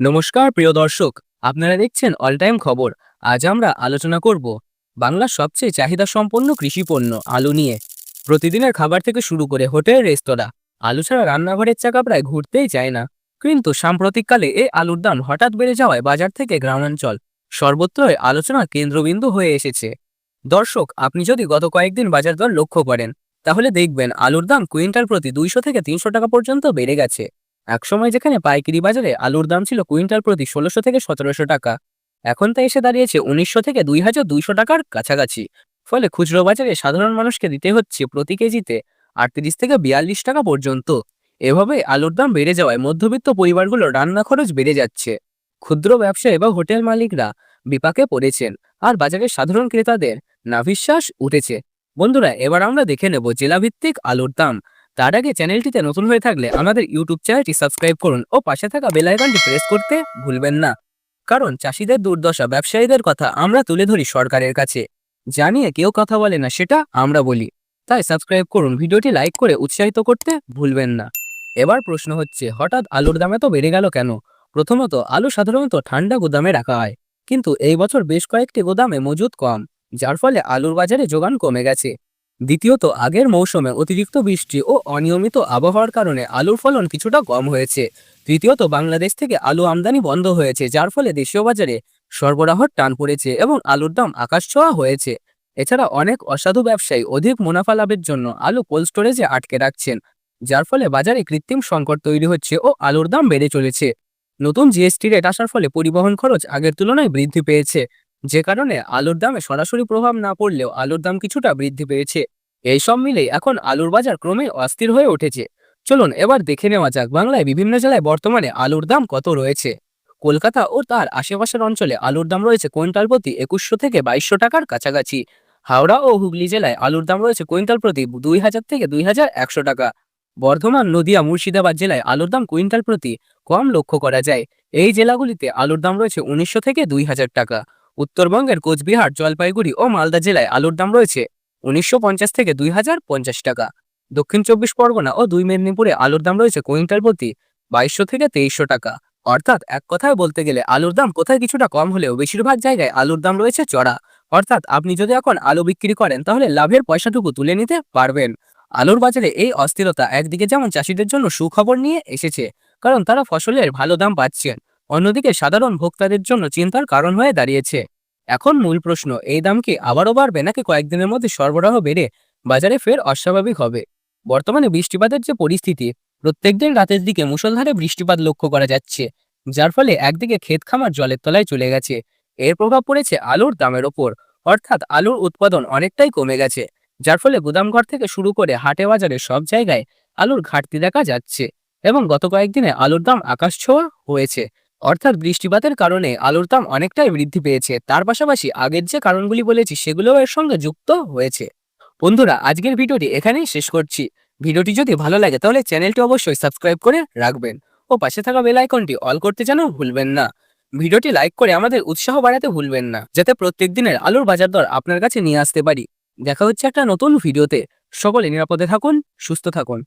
নমস্কার, প্রিয় দর্শক। আপনারা দেখছেন অল টাইম খবর আজ আমরা আলোচনা করব বাংলার সবচেয়ে চাহিদা সম্পন্ন কৃষি পণ্য, আলু নিয়ে। প্রতিদিনের খাবার থেকে শুরু করে হোটেল, রেস্তোরাঁ, আলু ছাড়া রান্নাঘরের চাকা প্রায় ঘুরতেই চায় না। কিন্তু সাম্প্রতিককালে এই আলুর দাম হঠাৎ বেড়ে যাওয়ায় বাজার থেকে গ্রামাঞ্চল সর্বত্রই আলোচনার কেন্দ্রবিন্দু হয়ে এসেছে। দর্শক, আপনি যদি গত কয়েকদিন বাজার দর লক্ষ্য করেন, তাহলে দেখবেন আলুর দাম কুইন্টাল প্রতি দুইশো থেকে তিনশো টাকা পর্যন্ত বেড়ে গেছে। একসময় যেখানে পাইকারি বাজারে আলুর দাম ছিল কুইন্টাল প্রতি ষোলোশো থেকে সতেরোশো টাকা। এখন তা এসে দাঁড়িয়েছে উনিশশো থেকে দুই হাজার দুইশো টাকার কাছাকাছি। ফলে খুচরো বাজারে সাধারণ মানুষকে দিতে হচ্ছে প্রতি কেজিতে আটত্রিশ থেকে বিয়াল্লিশ টাকা পর্যন্ত। এভাবে আলুর দাম বেড়ে যাওয়ায় মধ্যবিত্ত পরিবারগুলো রান্না খরচ বেড়ে যাচ্ছে। ক্ষুদ্র ব্যবসায়ী বা হোটেল মালিকরা বিপাকে পড়েছেন আর বাজারের সাধারণ ক্রেতাদের নাভিশ্বাস উঠেছে। বন্ধুরা, এবার আমরা দেখে নেব জেলাভিত্তিক আলুর দাম। তার আগে চ্যানেলটিতে নতুন হয়ে থাকলে আমাদের ইউটিউব চ্যানেলটি সাবস্ক্রাইব করুন ও পাশে থাকা বেল আইকনটি প্রেস করতে ভুলবেন না। কারণ চাষিদের দুর্দশা, ব্যবসায়ীদের কথা আমরা তুলে ধরি সরকারের কাছে। জানিয়ে কেউ কথা বলে না, সেটা আমরা বলি। তাই সাবস্ক্রাইব করুন, ভিডিওটি লাইক করে উৎসাহিত করতে ভুলবেন না। এবার প্রশ্ন হচ্ছে, হঠাৎ আলুর দাম এত বেড়ে গেল কেন? প্রথমত, আলু সাধারণত ঠান্ডা গুদামে রাখা হয়। কিন্তু এই বছর বেশ কয়েকটি গোদামে মজুদ কম, যার ফলে আলুর বাজারে যোগান কমে গেছে। দ্বিতীয়ত, আগের মৌসুমে অতিরিক্ত বৃষ্টি ও অনিয়মিত আবহাওয়ার কারণে আলুর ফলন কিছুটা কম হয়েছে। তৃতীয়ত, বাংলাদেশ থেকে আলু আমদানি বন্ধ হয়েছে, যার ফলে দেশীয় বাজারে সরবরাহর টান পড়েছে এবং আলুর দাম আকাশ ছোঁয়া হয়েছে। এছাড়া অনেক অসাধু ব্যবসায়ী অধিক মুনাফা লাভের জন্য আলু কোল্ড স্টোরেজে আটকে রাখছেন, যার ফলে বাজারে কৃত্রিম সংকট তৈরি হচ্ছে ও আলুর দাম বেড়ে চলেছে। নতুন জিএসটি রেট আসার ফলে পরিবহন খরচ আগের তুলনায় বৃদ্ধি পেয়েছে। যে কারণে আলুর দামে সরাসরি প্রভাব না পড়লেও আলুর দাম কিছুটা বৃদ্ধি পেয়েছে। এই সব মিলেই এখন আলুর বাজার ক্রমে অস্থির হয়ে উঠেছে। চলুন এবার দেখে নেওয়া যাক বাংলায় বিভিন্ন জেলায় বর্তমানে আলুর দাম কত রয়েছে। কলকাতা ও তার আশেপাশের অঞ্চলে আলুর দাম রয়েছে কুইন্টাল প্রতি একুশশো থেকে বাইশশো টাকার কাছাকাছি। হাওড়া ও হুগলি জেলায় আলুর দাম রয়েছে কুইন্টাল প্রতি দুই হাজার থেকে দুই হাজার একশো টাকা। বর্ধমান, নদিয়া, মুর্শিদাবাদ জেলায় আলুর দাম কুইন্টাল প্রতি কম লক্ষ্য করা যায়। এই জেলাগুলিতে আলুর দাম রয়েছে উনিশশো থেকে দুই হাজার টাকা। উত্তরবঙ্গের কোচবিহার, জলপাইগুড়ি ও মালদা জেলায় আলুর দাম রয়েছে উনিশশো পঞ্চাশ থেকে দুই হাজার পঞ্চাশ টাকা। দক্ষিণ চব্বিশ পরগনা ও দুই মেদিনীপুরে আলুর দাম রয়েছে কুইন্টাল প্রতি বাইশশো থেকে তেইশশো টাকা। অর্থাৎ এক কথায় বলতে গেলে আলুর দাম কোথায় কিছুটা কম হলেও বেশিরভাগ জায়গায় আলুর দাম রয়েছে চড়া। অর্থাৎ আপনি যদি এখন আলু বিক্রি করেন তাহলে লাভের পয়সাটুকু তুলে নিতে পারবেন। আলুর বাজারে এই অস্থিরতা একদিকে যেমন চাষিদের জন্য সুখবর নিয়ে এসেছে, কারণ তারা ফসলের ভালো দাম পাচ্ছেন। অন্যদিকে সাধারণ ভোক্তাদের জন্য চিন্তার কারণ হয়ে দাঁড়িয়েছে। এখন মূল প্রশ্ন, এই দাম কি আবারও বাড়বে নাকি কয়েকদিনের মধ্যে সরবরাহ বেড়ে বাজারে ফের অস্বাভাবিক হবে? বর্তমানে বৃষ্টিপাতের যে পরিস্থিতি, প্রত্যেকদিন রাতের দিকে মুষলধারে বৃষ্টিপাত লক্ষ্য করা যাচ্ছে, যার ফলে একদিকে ক্ষেত খামার জলের তলায় চলে গেছে। এর প্রভাব পড়েছে আলুর দামের ওপর, অর্থাৎ আলুর উৎপাদন অনেকটাই কমে গেছে, যার ফলে গুদামঘর থেকে শুরু করে হাটে বাজারে সব জায়গায় আলুর ঘাটতি দেখা যাচ্ছে এবং গত কয়েকদিনে আলুর দাম আকাশ ছোঁয়া হয়েছে। অর্থাৎ বৃষ্টিপাতের কারণে আলুর দাম অনেকটাই বৃদ্ধি পেয়েছে। তার পাশাপাশি আগের যে কারণগুলি বলেছি, সেগুলোও এর সঙ্গে যুক্ত হয়েছে। বন্ধুরা, আজকের ভিডিওটি এখানেই শেষ করছি। ভিডিওটি যদি ভালো লাগে, তাহলে চ্যানেলটি অবশ্যই সাবস্ক্রাইব করে রাখবেন ও পাশে থাকা বেল আইকনটি অল করতে যেন ভুলবেন না। ভিডিওটি লাইক করে আমাদের উৎসাহ বাড়াতে ভুলবেন না, যাতে প্রত্যেক দিনের আলুর বাজার দর আপনার কাছে নিয়ে আসতে পারি। দেখা হচ্ছে একটা নতুন ভিডিওতে। সকলে নিরাপদে থাকুন, সুস্থ থাকুন।